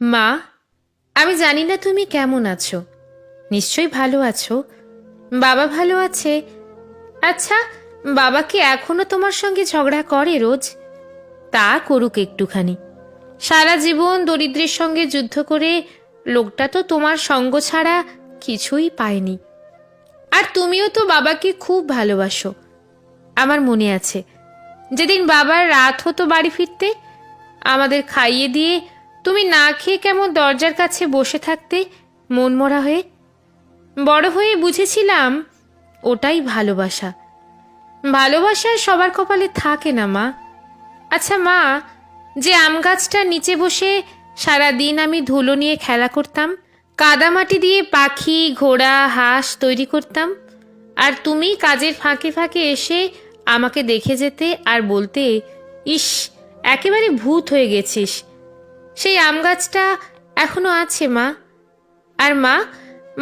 মা, আমি জানি না তুমি কেমন আছো। নিশ্চয়ই ভালো আছো। বাবা ভালো আছে। আচ্ছা বাবা কি এখনও তোমার সঙ্গে ঝগড়া করে রোজ? তা করুক একটুখানি। সারা জীবন দরিদ্রের সঙ্গে যুদ্ধ করে লোকটা তো তোমার সঙ্গ ছাড়া কিছুই পায়নি। আর তুমিও তো বাবাকে খুব ভালোবাসো। আমার মনে আছে, যেদিন বাবার রাত হতো বাড়ি ফিরতে, আমাদের খাইয়ে দিয়ে তুমি না খেয়ে কেমন দরজার কাছে বসে থাকতে? মন মরা হয়ে। বড় হয়ে বুঝেছিলাম ওটাই ভালোবাসা। ভালোবাসা সবার কপালে থাকে না, মা। আচ্ছা মা, যে আম গাছটার নিচে বসে সারা দিন আমি ধুলো নিয়ে খেলা করতাম কাদামাটি দিয়ে পাখি, ঘোড়া, হাঁস তৈরি করতাম, আর তুমি কাজের ফাঁকে ফাঁকে এসে আমাকে দেখে যেতে আর বলতে, ইস, একেবারে ভূত হয়ে গেছিস। সেই আম গাছটা এখনও আছে, মা। আর মা,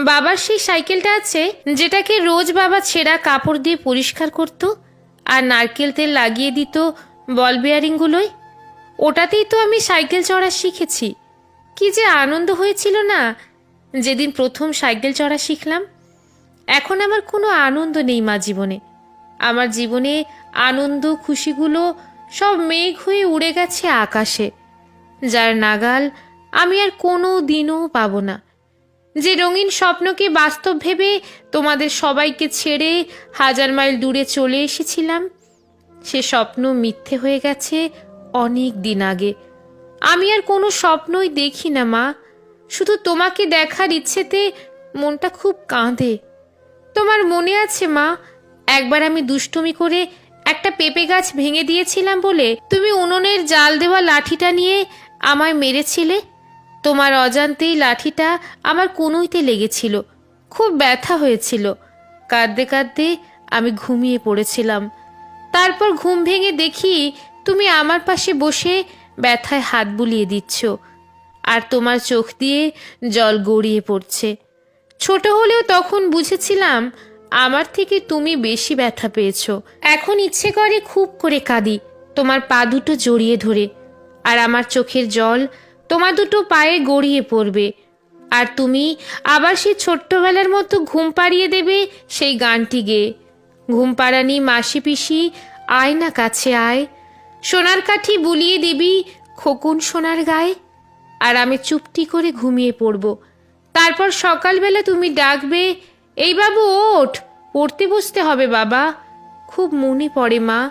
বাবার সেই সাইকেলটা আছে যেটাকে রোজ বাবা ছেঁড়া কাপড় দিয়ে পরিষ্কার করত আর নারকেল তেল লাগিয়ে দিত বল বেয়ারিংগুলোয়। ওটাতেই তো আমি সাইকেল চড়া শিখেছি। কি যে আনন্দ হয়েছিল না, যেদিন প্রথম সাইকেল চড়া শিখলাম। এখন আমার কোনো আনন্দ নেই মা জীবনে। আমার জীবনে আনন্দ, খুশিগুলো সব মেঘ হয়ে উড়ে গেছে আকাশে। যার নাগাল আমি আর কোনো দিনও পাবো না। যে রঙিন স্বপ্নকে বাস্তব ভেবে তোমাদের সবাইকে ছেড়ে হাজার মাইল দূরে চলে এসেছিলাম, সে স্বপ্ন মিথ্যে হয়ে গেছে অনেক দিন আগে। আমি আর কোনো স্বপ্নই দেখি না, মা। শুধু তোমাকে দেখার ইচ্ছেতে মনটা খুব কাঁদে। তোমার মনে আছে, মা, একবার আমি দুষ্টুমি করে একটা পেঁপে গাছ ভেঙে দিয়েছিলাম বলে তুমি উনুনের জাল দেওয়া লাঠিটা নিয়ে আমায় মেরেছিলে? তোমার অজান্তেই লাঠিটা আমার কুনুইতে লেগেছিল। খুব ব্যথা হয়েছিল। কাঁদতে কাঁদতে আমি ঘুমিয়ে পড়েছিলাম। তারপর ঘুম ভেঙে দেখি তুমি আমার পাশে বসে ব্যথায় হাত বুলিয়ে দিচ্ছ আর তোমার চোখ দিয়ে জল গড়িয়ে পড়ছে। ছোট হলেও তখন বুঝেছিলাম আমার থেকে তুমি বেশি ব্যথা পেয়েছ। এখন ইচ্ছে করে খুব করে কাঁদি, তোমার পা দুটো জড়িয়ে ধরে। আর আমার চোখের জল তোমার দুটো পায়ে গড়িয়ে পড়বে। আর তুমি আবার সেই ছোট্টবেলার মতো ঘুম পাড়িয়ে দেবে সেই গানটি গেয়ে ঘুম পাড়ানি মাসি পিসি, আয় না কাছে আয়। সোনার কাঠি বুলিয়ে দিবি খোকুন সোনার গায়ে। আর আমি চুপটি করে ঘুমিয়ে পড়ব। তারপর সকালবেলা তুমি ডাকবে, এই বাবু, ওঠ, পড়তে বসতে হবে বাবা। খুব মনে পড়ে মা।